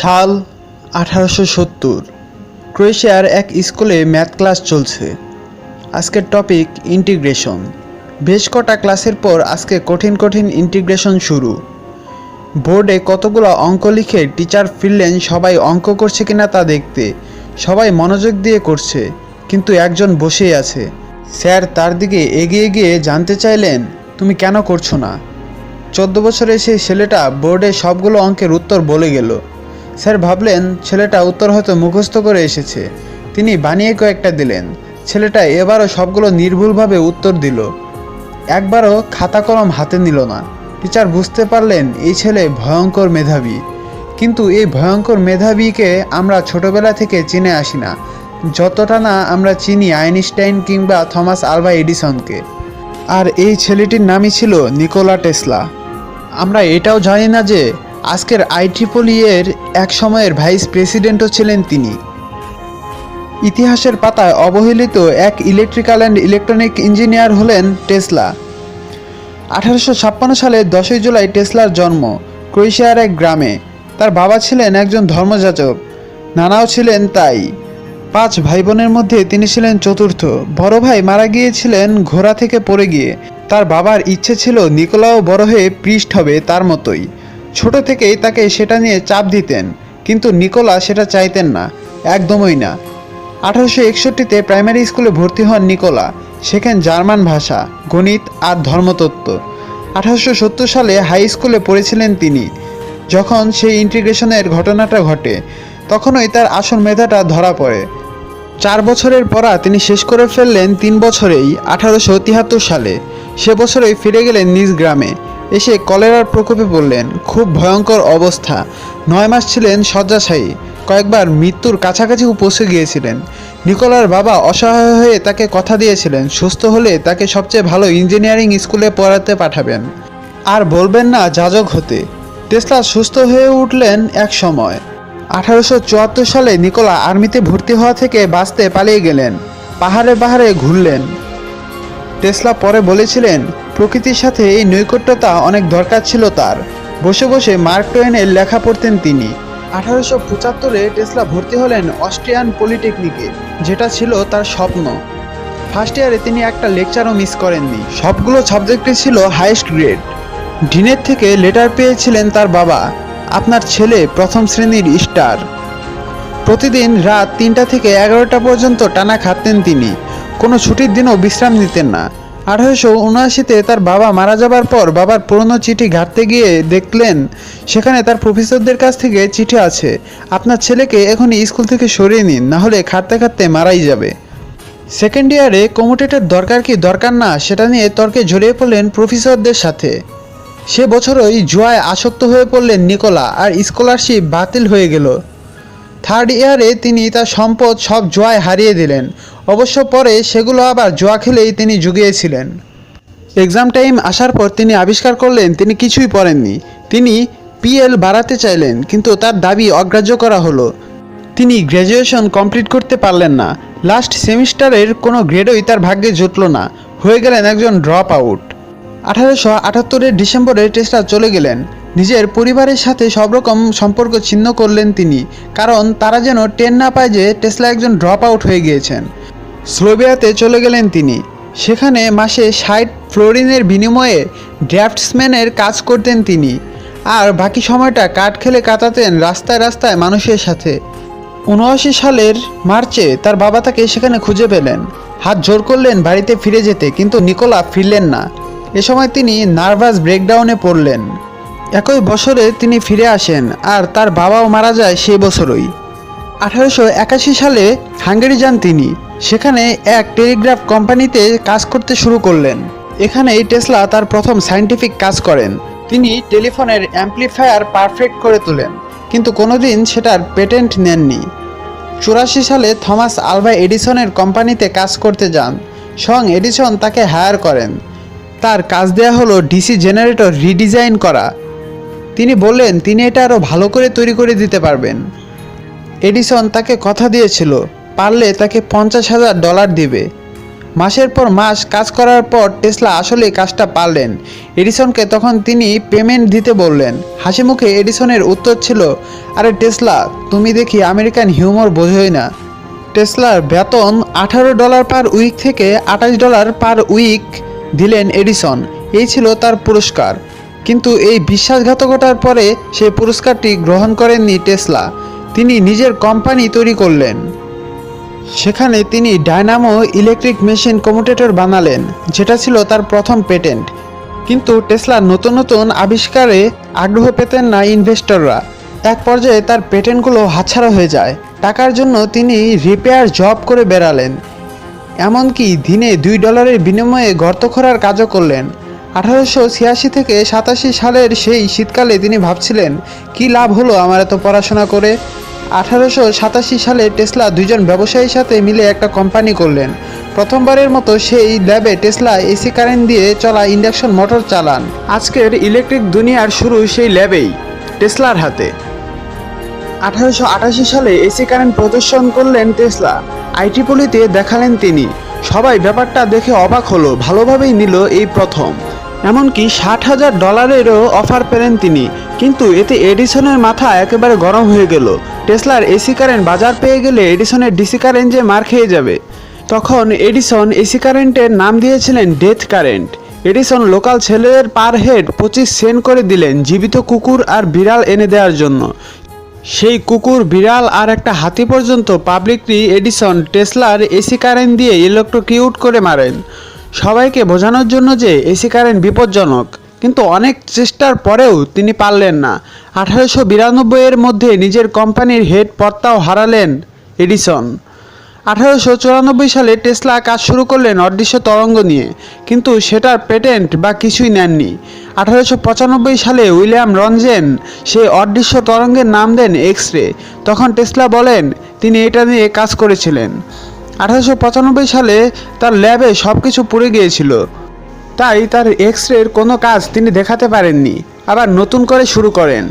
সাল আঠারোশো সত্তর, ক্রোয়েশিয়ার এক স্কুলে ম্যাথ ক্লাস চলছে। আজকের টপিক ইন্টিগ্রেশন। বেশ কটা ক্লাসের পর আজকে কঠিন কঠিন ইন্টিগ্রেশন শুরু। বোর্ডে কতগুলো অঙ্ক লিখে টিচার ফিরলেন, সবাই অঙ্ক করছে কিনা তা দেখতে। সবাই মনোযোগ দিয়ে করছে, কিন্তু একজন বসেই আছে। স্যার, তার দিকে এগিয়ে গিয়ে জানতে চাইলেন, তুমি কেন করছ না? চোদ্দ বছরের সেই ছেলেটা বোর্ডে সবগুলো অঙ্কের উত্তর বলে গেল। স্যার ভাবলেন ছেলেটা উত্তর হয়তো মুখস্থ করে এসেছে। তিনি বানিয়ে কয়েকটা দিলেন। ছেলেটা এবারও সবগুলো নির্ভুলভাবে উত্তর দিল। একবারও খাতা কলম হাতে নিল না। টিচার বুঝতে পারলেন এই ছেলে ভয়ঙ্কর মেধাবী। কিন্তু এই ভয়ঙ্কর মেধাবীকে আমরা ছোটবেলা থেকে চিনে আসি না। যতটা না আমরা চিনি আইনস্টাইন কিংবা থমাস আলভা এডিসনকে। আর এই ছেলেটির নামই ছিল নিকোলা টেসলা। আমরা এটাও জানি না যে আজকের আইট্রিপলি এক সময়ের ভাইস প্রেসিডেন্টও ছিলেন তিনি। ইতিহাসের পাতায় অবহেলিত এক ইলেকট্রিক্যাল অ্যান্ড ইলেকট্রনিক ইঞ্জিনিয়ার হলেন টেসলা। আঠারোশো ছাপ্পান্ন সালে দশই জুলাই টেসলার জন্ম, ক্রোয়েশিয়ার এক গ্রামে। তার বাবা ছিলেন একজন ধর্মযাজক, নানাও ছিলেন তাই। পাঁচ ভাই বোনের মধ্যে তিনি ছিলেন চতুর্থ। বড় ভাই মারা গিয়েছিলেন ঘোড়া থেকে পড়ে গিয়ে। তার বাবার ইচ্ছে ছিল নিকোলাও বড় হয়ে পৃষ্ঠ হবে তার মতোই। ছোট থেকেই তাকে সেটা নিয়ে চাপ দিতেন, কিন্তু নিকোলা সেটা চাইতেন না, একদমই না। আঠারোশো একষট্টিতে প্রাইমারি স্কুলে ভর্তি হন নিকোলা শেখেন জার্মান ভাষা, গণিত আর ধর্মতত্ত্ব। আঠারোশো সত্তর সালে হাই স্কুলে পড়েছিলেন তিনি, যখন সেই ইন্টিগ্রেশনের ঘটনাটা ঘটে, তখনই তার আসল মেধাটা ধরা পড়ে। চার বছরের পড়া তিনি শেষ করে ফেললেন তিন বছরেই, আঠারোশো তিয়াত্তর সালে। সে বছরেই ফিরে গেলেন নিজ গ্রামে। এসে কলেরার প্রকোপে পড়লেন। খুব ভয়ঙ্কর অবস্থা। নয় মাস ছিলেন শয্যাশায়ী। কয়েকবার মৃত্যুর কাছাকাছি পৌঁছে গিয়েছিলেন। নিকোলার বাবা অসহায় হয়ে তাকে কথা দিয়েছিলেন, সুস্থ হলে তাকে সবচেয়ে ভালো ইঞ্জিনিয়ারিং স্কুলে পড়াতে পাঠাবেন। আর বলবেন না যাজক হতে। টেসলা সুস্থ হয়ে উঠলেন এক সময়। আঠারোশো চুয়াত্তর সালে নিকোলা আর্মিতে ভর্তি হওয়া থেকে বাঁচতে পালিয়ে গেলেন। পাহাড়ে পাহাড়ে ঘুরলেন। টেসলা পরে বলেছিলেন প্রকৃতির সাথে এই নৈকট্যতা অনেক দরকার ছিল তার। বসে বসে মার্ক টোয়েনের লেখা পড়তেন তিনি। আঠারোশো পঁচাত্তরে টেসলা ভর্তি হলেন অস্ট্রিয়ান পলিটেকনিকে, যেটা ছিল তার স্বপ্ন। ফার্স্ট ইয়ারে তিনি একটা লেকচারও মিস করেননি। সবগুলো সাবজেক্টে ছিল হাইয়েস্ট গ্রেড ডিনের থেকে লেটার পেয়েছিলেন তার বাবা। আপনার ছেলে প্রথম শ্রেণির স্টার প্রতিদিন রাত তিনটা থেকে এগারোটা পর্যন্ত টানা খাটতেন তিনি। কোনো ছুটির দিনও বিশ্রাম নিতেন না। আঠারোশো উনআশিতে তার বাবা মারা যাবার পর বাবার পুরনো চিঠি ঘাটতে গিয়ে দেখলেন, সেখানে তার প্রফেসরদের কাছ থেকে চিঠি আছে। আপনার ছেলেকে এখনই স্কুল থেকে সরিয়ে নিন নাহলে খাটতে খাটতে মারাই যাবে। সেকেন্ড ইয়ারে কমোটেটের দরকার কি দরকার না, সেটা নিয়ে তর্কে জড়িয়ে পড়লেন প্রফেসরদের সাথে। সে বছরই জুয়ায় আসক্ত হয়ে পড়লেন নিকোলা, আর স্কলারশিপ বাতিল হয়ে গেল। থার্ড ইয়ারে তিনি তার সম্পদ সব জুয়ায় হারিয়ে দিলেন। অবশ্য পরে সেগুলো আবার জুয়া খেলেই তিনি জুগিয়েছিলেন। এক্সাম টাইম আসার পর তিনি আবিষ্কার করলেন, তিনি কিছুই পড়েননি। তিনি পিএল বাড়াতে চাইলেন, কিন্তু তার দাবি অগ্রাহ্য করা হলো। তিনি গ্র্যাজুয়েশন কমপ্লিট করতে পারলেন না। লাস্ট সেমিস্টারের কোনো গ্রেডই তার ভাগ্যে জুটল না। হয়ে গেলেন একজন ড্রপ আউট আঠারোশো আটাত্তরের ডিসেম্বরে টেসলা চলে গেলেন। নিজের পরিবারের সাথে সব রকম সম্পর্ক ছিন্ন করলেন তিনি, কারণ তারা যেন টেন না পায় যে টেসলা একজন ড্রপ আউট হয়ে গিয়েছেন। স্লোভিয়াতে চলে গেলেন তিনি। সেখানে মাসে ষাট ফ্লোরিনের বিনিময়ে ড্রাফটসম্যানের কাজ করতেন তিনি। আর বাকি সময়টা কাঠ খেলে কাটাতেন রাস্তায় রাস্তায় মানুষের সাথে। উনআশি সালের মার্চে তার বাবা তাকে সেখানে খুঁজে পেলেন। হাত জোর করলেন বাড়িতে ফিরে যেতে, কিন্তু নিকোলা ফিরলেন না। এ সময় তিনি নার্ভাস ব্রেকডাউনে পড়লেন। একই বছরে তিনি ফিরে আসেন আর তার বাবাও মারা যায় সেই বছরই। আঠারোশো একাশি সালে হাঙ্গেরি যান তিনি। সেখানে এক টেলিগ্রাফ কোম্পানিতে কাজ করতে শুরু করলেন। এখানেই টেসলা তার প্রথম সায়েন্টিফিক কাজ করেন। তিনি টেলিফোনের অ্যাম্প্লিফায়ার পারফেক্ট করে তোলেন, কিন্তু কোনোদিন সেটার পেটেন্ট নেননি। চুরাশি সালে থমাস আলভা এডিসনের কোম্পানিতে কাজ করতে যান। স্বয়ং এডিসন তাকে হায়ার করেন। তার কাজ দেয়া হলো ডিসি জেনারেটর রিডিজাইন করা। তিনি বললেন, তিনি এটা আরও ভালো করে তৈরি করে দিতে পারবেন। এডিসন তাকে কথা দিয়েছিল, পারলে তাকে পঞ্চাশ হাজার ডলার দিবে। মাসের পর মাস কাজ করার পর টেসলা আসলে কাজটা পারলেন। এডিসনকে তখন তিনি পেমেন্ট দিতে বললেন। হাসি মুখে এডিসনের উত্তর ছিল, আরে টেসলা, তুমি দেখি আমেরিকান হিউমর বোঝোই না। টেসলার বেতন আঠারো ডলার পার উইক থেকে আঠাশ ডলার পার উইক দিলেন এডিসন। এই ছিল তার পুরস্কার। কিন্তু এই বিশ্বাসঘাতকতার পরে সেই পুরস্কারটি গ্রহণ করেননি টেসলা। তিনি নিজের কোম্পানি তৈরি করলেন। সেখানে তিনি ডায়নামো ইলেকট্রিক মেশিন কমিউটেটর বানালেন, যেটা ছিল তার প্রথম পেটেন্ট। কিন্তু টেসলা নতুন নতুন আবিষ্কারে আগ্রহ পেতেন না ইনভেস্টররা। এক পর্যায়ে তার পেটেন্টগুলো হাতছাড়া হয়ে যায়। টাকার জন্য তিনি রিপেয়ার জব করে বেড়ালেন। এমনকি দিনে দুই ডলারের বিনিময়ে গর্ত খোঁড়ার কাজও করলেন। আঠারোশো ছিয়াশি থেকে সাতাশি সালের সেই শীতকালে তিনি ভাবছিলেন, কি লাভ হলো আমার এত পড়াশোনা করে? আঠারোশো সাতাশি সালে টেসলা দুইজন ব্যবসায়ীর সাথে মিলে একটা কোম্পানি করলেন। প্রথমবারের মতো সেই ল্যাবে টেসলা এসি কারেন্ট দিয়ে চলা ইন্ডাকশন মোটর চালান। আজকের ইলেকট্রিক দুনিয়ার শুরু সেই ল্যাবেই, টেসলার হাতে। আঠারোশো আটাশি সালে এসি কারেন্ট প্রদর্শন করলেন টেসলা। আইটিপলিতে দেখালেন তিনি। সবাই ব্যাপারটা দেখে অবাক হলো, ভালোভাবেই নিল এই প্রথম। এমনকি ষাট হাজার ডলারেরও অফার পেলেন তিনি। কিন্তু এতে এডিসনের মাথা একেবারে গরম হয়ে গেল। টেসলার এসি কারেন্ট বাজার পেয়ে গেলে এডিসনের ডিসি কারেন্ট যে মার খেয়ে যাবে। তখন এডিসন এসি কারেন্টের নাম দিয়েছিলেন ডেথ কারেন্ট। এডিসন লোকাল ছেলেদের পার হেড পঁচিশ সেন্ট করে দিলেন জীবিত কুকুর আর বিড়াল এনে দেওয়ার জন্য। সেই কুকুর, বিড়াল আর একটা হাতি পর্যন্ত পাবলিকলি এডিসন টেসলার এসি কারেন্ট দিয়ে ইলেকট্রোকিউট করে মারেন। সবাইকে বোঝানোর জন্য যে এসি কারেন্ট বিপজ্জনক, কিন্তু অনেক চেষ্টার পরেও তিনি পারলেন না। আঠারোশো বিরানব্বইয়ের মধ্যে নিজের কোম্পানির হেড পর্তাও হারালেন এডিসন। আঠারোশো চুরানব্বই সালে টেসলা কাজ শুরু করলেন অদৃশ্য তরঙ্গ নিয়ে, কিন্তু সেটার পেটেন্ট বা কিছুই নেননি। আঠারোশো পঁচানব্বই সালে উইলিয়াম রঞ্জেন সেই অদৃশ্য তরঙ্গের নাম দেন এক্স রে তখন টেসলা বলেন, তিনি এটা নিয়ে কাজ করেছিলেন। আঠারোশো পঁচানব্বই সালে তার ল্যাবে সব কিছু পুড়ে গিয়েছিল। তাই তার এক্স রের কোনো কাজ তিনি দেখাতে পারেননি, আবার নতুন করে শুরু করেন।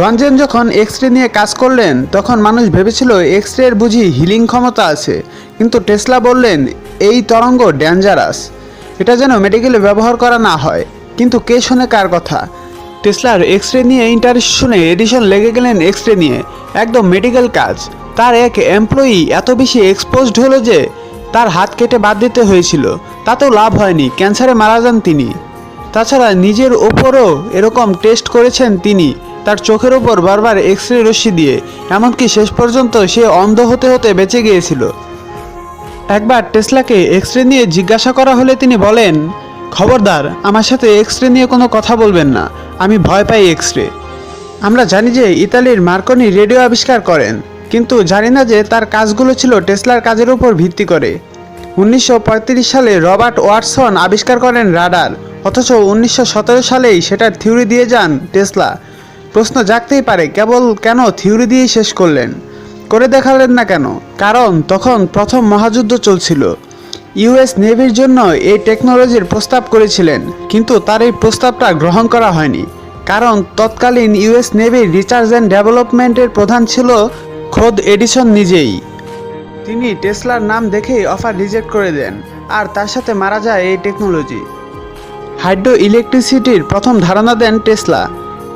রঞ্জন যখন এক্স রে নিয়ে কাজ করলেন, তখন মানুষ ভেবেছিল এক্স রের বুঝি হিলিং ক্ষমতা আছে, কিন্তু টেসলা বললেন, এই তরঙ্গ ডেঞ্জারাস। এটা যেন মেডিকেলে ব্যবহার করা না হয়। কিন্তু কে শোনে কার কথা? টেসলার এক্স রে নিয়ে ইন্টারেস্ট শুনে এডিশন লেগে গেলেন এক্স রে নিয়ে। একদম মেডিকেল কাজ। তার এক এমপ্লয়ি এত বেশি এক্সপোজড হলো যে তার হাত কেটে বাদ দিতে হয়েছিল। তাতেও লাভ হয়নি, ক্যান্সারে মারা যান তিনি। তাছাড়া নিজের ওপরও এরকম টেস্ট করেছেন তিনি। তার চোখের ওপর বারবার এক্স রে রশ্মি দিয়ে, এমনকি শেষ পর্যন্ত সে অন্ধ হতে হতে বেঁচে গিয়েছিল। একবার টেসলাকে এক্স রে নিয়ে জিজ্ঞাসা করা হলে তিনি বলেন, খবরদার, আমার সাথে এক্স রে নিয়ে কোনো কথা বলবেন না। আমি ভয় পাই এক্স রে আমরা জানি যে ইতালির মার্কনি রেডিও আবিষ্কার করেন। কিন্তু জানি না যে তার কাজগুলো ছিল টেসলার কাজের উপর ভিত্তি করে। উনিশশো পঁয়ত্রিশ সালে রবার্ট ওয়াটসন আবিষ্কার করেন রাডার, অথচ উনিশশো সতেরো সালেই সেটার থিওরি দিয়ে যান টেসলা। প্রশ্ন জাগতেই পারে, কেবল কেন থিওরি দিয়েই শেষ করলেন? করে দেখালেন না কেন? কারণ তখন প্রথম মহাযুদ্ধ চলছিল। ইউএস নেভির জন্য এই টেকনোলজির প্রস্তাব করেছিলেন, কিন্তু তার এই প্রস্তাবটা গ্রহণ করা হয়নি। কারণ তৎকালীন ইউএস নেভির রিসার্চ অ্যান্ড ডেভেলপমেন্টের প্রধান ছিল খোদ এডিসন নিজেই। তিনি টেসলার নাম দেখেই অফার রিজেক্ট করে দেন, আর তার সাথে মারা যায় এই টেকনোলজি। হাইড্রো ইলেকট্রিসিটির প্রথম ধারণা দেন টেসলা।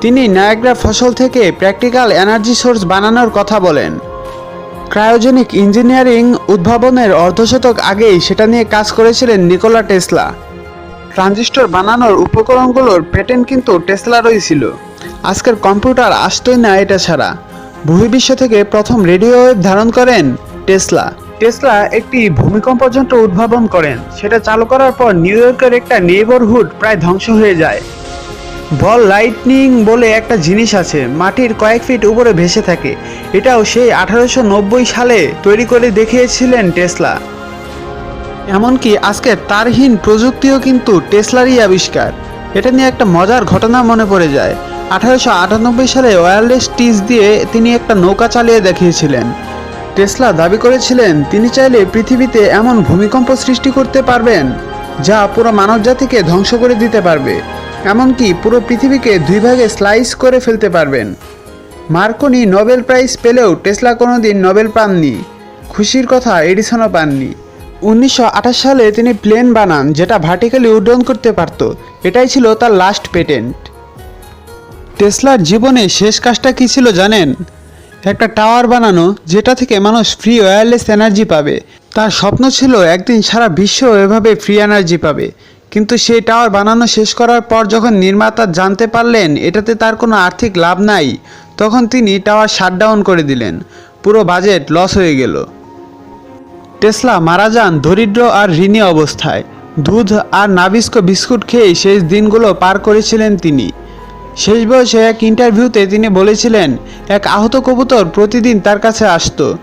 তিনি নায়াগ্রা ফসল থেকে প্র্যাকটিক্যাল এনার্জি সোর্স বানানোর কথা বলেন। ক্রায়োজেনিক ইঞ্জিনিয়ারিং উদ্ভাবনের অর্ধশতক আগেই সেটা নিয়ে কাজ করেছিলেন নিকোলা টেসলা। ট্রানজিস্টর বানানোর উপকরণগুলোর প্যাটেন্ট কিন্তু টেসলারই ছিল। আজকের কম্পিউটার আসতই না এটা ছাড়া। বহির্বিশ্ব থেকে প্রথম রেডিও ওয়েভ ধারণ করেন টেসলা। টেসলা একটি ভূমিকম্প যন্ত্র উদ্ভাবন করেন। সেটা চালু করার পর নিউ ইয়র্কের একটা নেইবারহুড প্রায় ধ্বংস হয়ে যায়। বল লাইটনিং বলে একটা জিনিস আছে, মাটির কয়েক ফিট উপরে ভেসে থাকে। এটাও সেই আঠারোশো নব্বই সালে তৈরি করে দেখিয়েছিলেন টেসলা। এমনকি আজকে তারহীন প্রযুক্তিও কিন্তু টেসলারই আবিষ্কার। এটা নিয়ে একটা মজার ঘটনা মনে পড়ে যায়। আঠারোশো আটানব্বই সালে ওয়্যারলেস টিজ দিয়ে তিনি একটা নৌকা চালিয়ে দেখিয়েছিলেন। টেসলা দাবি করেছিলেন, তিনি চাইলে পৃথিবীতে এমন ভূমিকম্প সৃষ্টি করতে পারবেন, যা পুরো মানবজাতিকে ধ্বংস করে দিতে পারবে, এমনকি পুরো পৃথিবীকে দুই ভাগে স্লাইস করে ফেলতে পারবেন। মার্কনি নোবেল প্রাইজ পেলেও টেসলা কোনোদিন নোবেল পাননি। খুশির কথা, এডিসনও পাননি। উনিশশো আঠাশ সালে তিনি প্লেন বানান, যেটা ভার্টিক্যালি উড্ডয়ন করতে পারত। এটাই ছিল তার লাস্ট পেটেন্ট টেসলার জীবনে শেষ কাজটা কী ছিল জানেন? একটা টাওয়ার বানানো যেটা থেকে মানুষ ফ্রি ওয়্যারলেস এনার্জি পাবে। তার স্বপ্ন ছিল একদিন সারা বিশ্ব এভাবে ফ্রি এনার্জি পাবে। কিন্তু সেই টাওয়ার বানানো শেষ করার পর যখন নির্মাতা জানতে পারলেন এটাতে তার কোনো আর্থিক লাভ নাই, তখন তিনি টাওয়ার শাটডাউন করে দিলেন। পুরো বাজেট লস হয়ে গেল। টেসলা মারা যান দরিদ্র আর ঋণী অবস্থায়। দুধ আর নাবিস্ক বিস্কুট খেয়ে শেষ দিনগুলো পার করেছিলেন তিনি। শেষ বয়সে এক ইন্টারভিউতে তিনি বলেছিলেন, এক আহত কবুতর প্রতিদিন তার কাছে আসতো।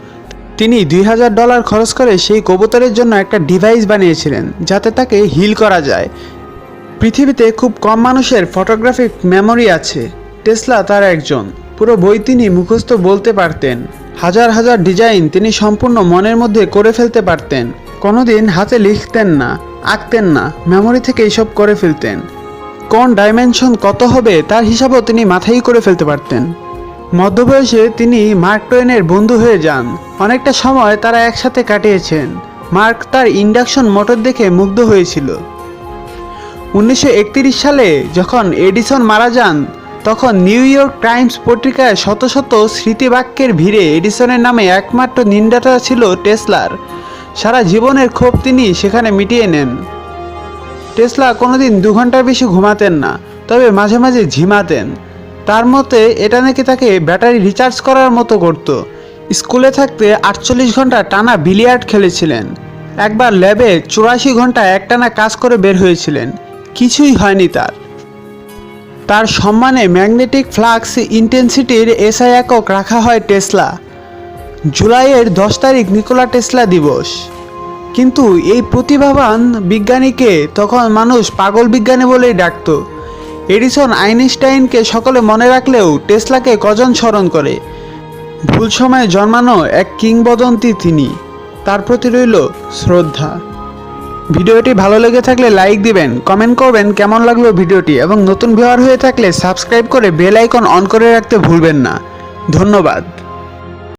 তিনি দুই হাজার ডলার খরচ করে সেই কবুতরের জন্য একটা ডিভাইস বানিয়েছিলেন, যাতে তাকে হিল করা যায়। পৃথিবীতে খুব কম মানুষের ফটোগ্রাফিক মেমোরি আছে। টেসলা তার একজন। পুরো বই তিনি মুখস্থ বলতে পারতেন। হাজার হাজার ডিজাইন তিনি সম্পূর্ণ মনের মধ্যে করে ফেলতে পারতেন। কোনোদিন হাতে লিখতেন না, আঁকতেন না, মেমোরি থেকে এইসব করে ফেলতেন। কোন ডাইমেনশন কত হবে তার হিসাবও তিনি মাথায় করে ফেলতে পারতেন। মধ্যবয়সে তিনি মার্ক টোয়েনের বন্ধু হয়ে যান। অনেকটা সময় তারা একসাথে কাটিয়েছেন। মার্ক তার ইন্ডাকশন মোটর দেখে মুগ্ধ হয়েছিল। উনিশশো একত্রিশ সালে যখন এডিসন মারা যান, তখন নিউ ইয়র্ক টাইমস পত্রিকায় শত শত স্মৃতিবাক্যের ভিড়ে এডিসনের নামে একমাত্র নিন্দাটা ছিল টেসলার। সারা জীবনের ক্ষোভ তিনি সেখানে মিটিয়ে নেন। টেসলা কোনোদিন দু ঘণ্টার বেশি ঘুমাতেন না, তবে মাঝে মাঝে ঝিমাতেন। তার মতে, এটা নাকি তাকে ব্যাটারি রিচার্জ করার মতো করত। স্কুলে থাকতে আটচল্লিশ ঘণ্টা টানা বিলিয়ার্ড খেলেছিলেন। একবার ল্যাবে চুরাশি ঘণ্টা একটানা কাজ করে বের হয়েছিলেন। কিছুই হয়নি তার। তার সম্মানে ম্যাগনেটিক ফ্লাক্স ইন্টেন্সিটির এসআই একক রাখা হয় টেসলা। জুলাইয়ের দশ তারিখ নিকোলা টেসলা দিবস। কিন্তু এই প্রতিভাবান বিজ্ঞানীকে তখন মানুষ পাগল বিজ্ঞানী বলেই ডাকত। এডিসন আইনস্টাইনকে সকলে মনে রাখলেও টেসলাকে কজন স্মরণ করে? ভুল সময়ে জন্মানো এক কিংবদন্তি তিনি। তার প্রতি রইল শ্রদ্ধা। ভিডিওটি ভালো লেগে থাকলে লাইক দিবেন, কমেন্ট করবেন কেমন লাগল ভিডিওটি এবং নতুন ভিউয়ার হয়ে থাকলে সাবস্ক্রাইব করে বেল আইকন অন করে রাখতে ভুলবেন না। ধন্যবাদ।